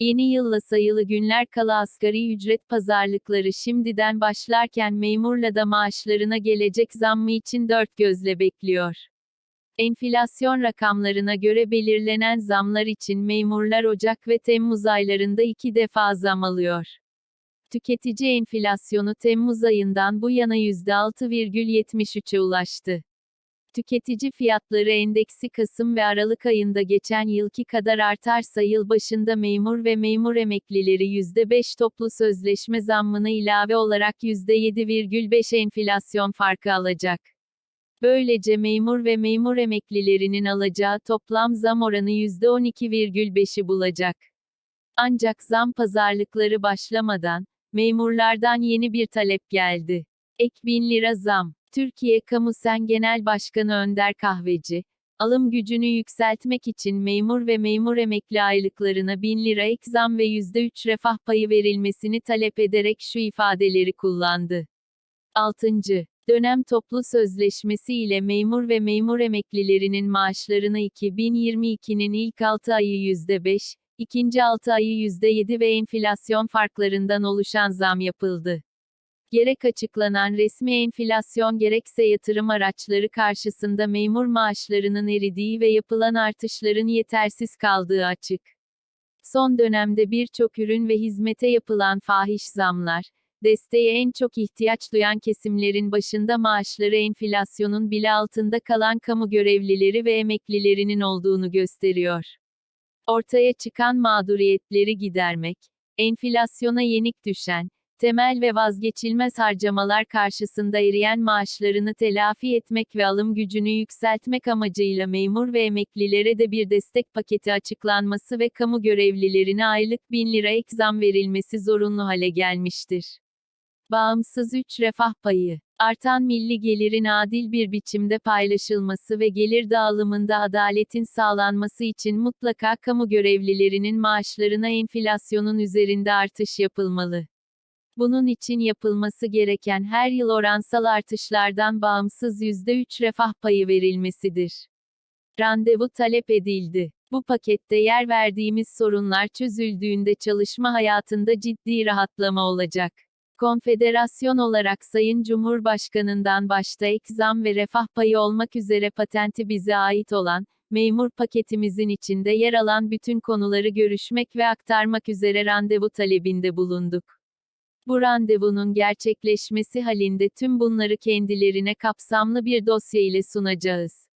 Yeni yılla sayılı günler kala asgari ücret pazarlıkları şimdiden başlarken memurla da maaşlarına gelecek zammı için dört gözle bekliyor. Enflasyon rakamlarına göre belirlenen zamlar için memurlar Ocak ve Temmuz aylarında iki defa zam alıyor. Tüketici enflasyonu Temmuz ayından bu yana %6,73'e ulaştı. Tüketici fiyatları endeksi Kasım ve Aralık ayında geçen yılki kadar artarsa yıl başında memur ve memur emeklileri %5 toplu sözleşme zammına ilave olarak %7,5 enflasyon farkı alacak. Böylece memur ve memur emeklilerinin alacağı toplam zam oranı %12,5'i bulacak. Ancak zam pazarlıkları başlamadan, memurlardan yeni bir talep geldi. Ek 1000 lira zam. Türkiye Kamu Sen Genel Başkanı Önder Kahveci, alım gücünü yükseltmek için memur ve memur emekli aylıklarına 1000 lira ek zam ve %3 refah payı verilmesini talep ederek şu ifadeleri kullandı. 6. Dönem toplu sözleşmesi ile memur ve memur emeklilerinin maaşlarına 2022'nin ilk 6 ayı %5, ikinci 6 ayı %7 ve enflasyon farklarından oluşan zam yapıldı. Gerek açıklanan resmi enflasyon gerekse yatırım araçları karşısında memur maaşlarının eridiği ve yapılan artışların yetersiz kaldığı açık. Son dönemde birçok ürün ve hizmete yapılan fahiş zamlar, desteğe en çok ihtiyaç duyan kesimlerin başında maaşları enflasyonun bile altında kalan kamu görevlileri ve emeklilerinin olduğunu gösteriyor. Ortaya çıkan mağduriyetleri gidermek, enflasyona yenik düşen, temel ve vazgeçilmez harcamalar karşısında eriyen maaşlarını telafi etmek ve alım gücünü yükseltmek amacıyla memur ve emeklilere de bir destek paketi açıklanması ve kamu görevlilerine aylık 1000 lira ek zam verilmesi zorunlu hale gelmiştir. Bağımsız 3 refah payı. Artan milli gelirin adil bir biçimde paylaşılması ve gelir dağılımında adaletin sağlanması için mutlaka kamu görevlilerinin maaşlarına enflasyonun üzerinde artış yapılmalı. Bunun için yapılması gereken her yıl oransal artışlardan bağımsız %3 refah payı verilmesidir. Randevu talep edildi. Bu pakette yer verdiğimiz sorunlar çözüldüğünde çalışma hayatında ciddi rahatlama olacak. Konfederasyon olarak Sayın Cumhurbaşkanından başta ek zam ve refah payı olmak üzere patenti bize ait olan, memur paketimizin içinde yer alan bütün konuları görüşmek ve aktarmak üzere randevu talebinde bulunduk. Bu randevunun gerçekleşmesi halinde tüm bunları kendilerine kapsamlı bir dosya ile sunacağız.